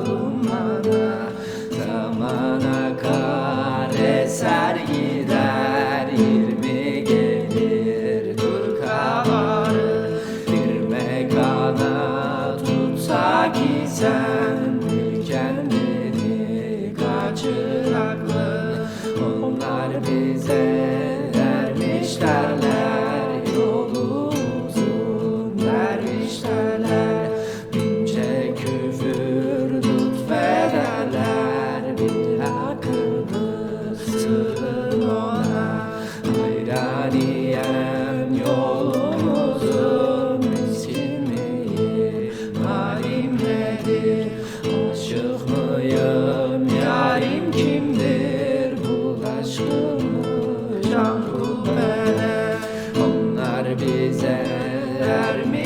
lumana Zamana kar eser gider Yirmi gelir dur kavarı Bir mekana tutsa gitsen Bil kendini kaçır aklı Onlar bize vermişlerler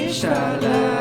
bele Onlar bize ermişler